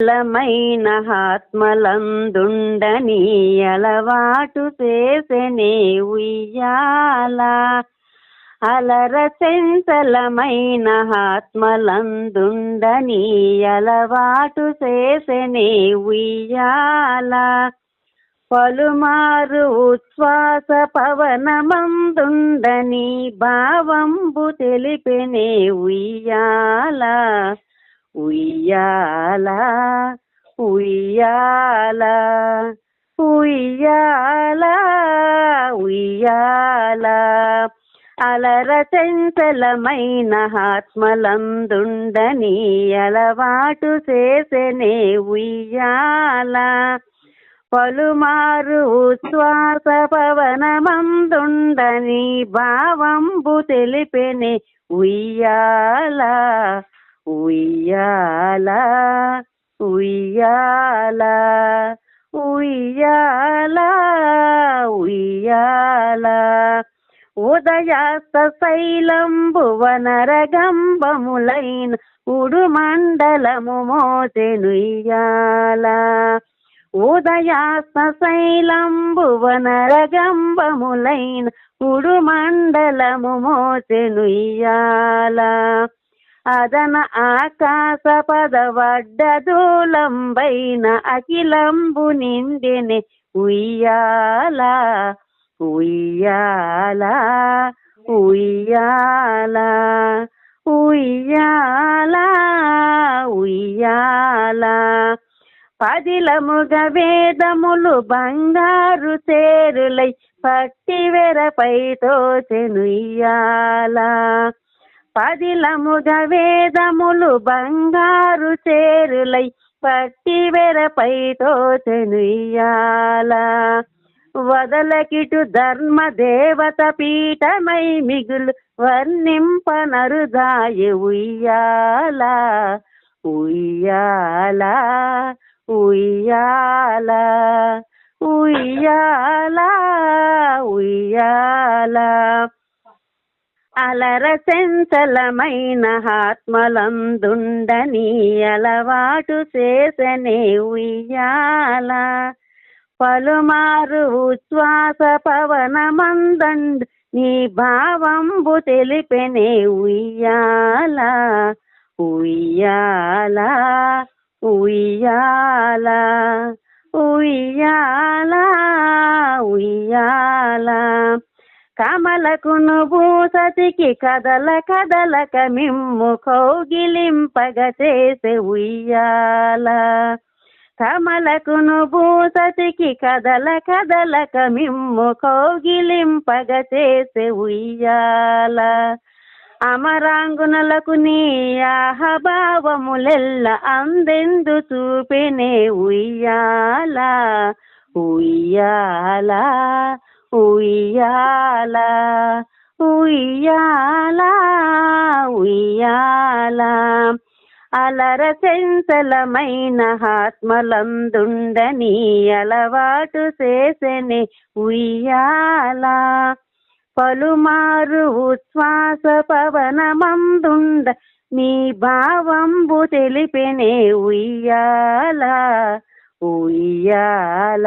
లమైన ఆత్మలందుండని అలవాటు చేసెనే ఉయ్యాల అలర చెంచలమైన ఆత్మలందుండని అలవాటు చేసెనే ఉయ్యాల పలుమారు ఉచ్ఛ్వాస పవనమందుండని భావంబు తెలిపెనే ఉయ్యాల ఉయ్యాల ఉయ్యాల ఉయ్యాల ఉయ్యాల. అలరచంచలమైన ఆత్మలందుండని అలవాటు చేసెనే ఉయ్యాల. పలుమారు ఉచ్ఛ్వాస పవనమందుండని భావంబు తెలిపెనే ఉయ్యాల. ఉయ్యాల ఉయ్యాల ఉయ్యాల ఉయ్యాల. ఉదయాస్త శైలంబు వనరగంబములైన ఉడుమండలము మోతెనుయ్యాల ఉదయాస్త శైలంబు వనరగంబములైన ఉడుమండలము మోతెనుయ్యాల అదన ఆకాశ పదవడ్డదూలంబైన అఖిలంబు నిండిని ఉయ్యాల ఉయ్యాల ఉయ్యాల ఉయ్యాల ఉయ్యాల. పదిలముగ వేదములు బంగారు చేరులై పట్టి వెరపై తోచెనుయ్యాల పదిలముగ వేదములు బంగారు చేరులై పట్టి వెరపై తోచెనుయ్యాల వదలకిటు ధర్మ దేవత పీఠమై మిగులు వర్ణింపనరుదాయ ఉయ్యాల. ఉయ్యాల ఉయ్యాల ఉయ్యాల ఉయ్యాల. అలర చంచలమైన ఆత్మలందుండని అలవాటు చేసనే ఉయ్యాల. పలుమారు ఉచ్ఛ్వాస పవనమందండు నీ భావంబు తెలిపెనే ఉయ్యాల. ఉయ్యాల ఉయ్యాల ఉయ్యాల ఉయ్యాల. కమలకును భూసతికి కదల కదలక మిమ్ము కౌగిలింపగ చేసే ఉయ్యాల కమలకును భూసతికి కదల కదలక మిమ్ము కౌగిలింపగ చేసే ఉయ్యాల అమరాంగునలకు నీ ఆహభావములెల్ల అందెందు చూపినే ఉయ్యాల ఉయ్యాలా. ఉయ్యాల ఉయ్యాల ఉయ్యాల. అలర సెంచలమైన ఆత్మలందుండని అలవాటు చేసెనే ఉయ్యాల. పలుమారు ఉచ్ఛ్వాస పవనమందుండ నీ భావంబు తెలిపెనే ఉయ్యాల ఉయ్యాల.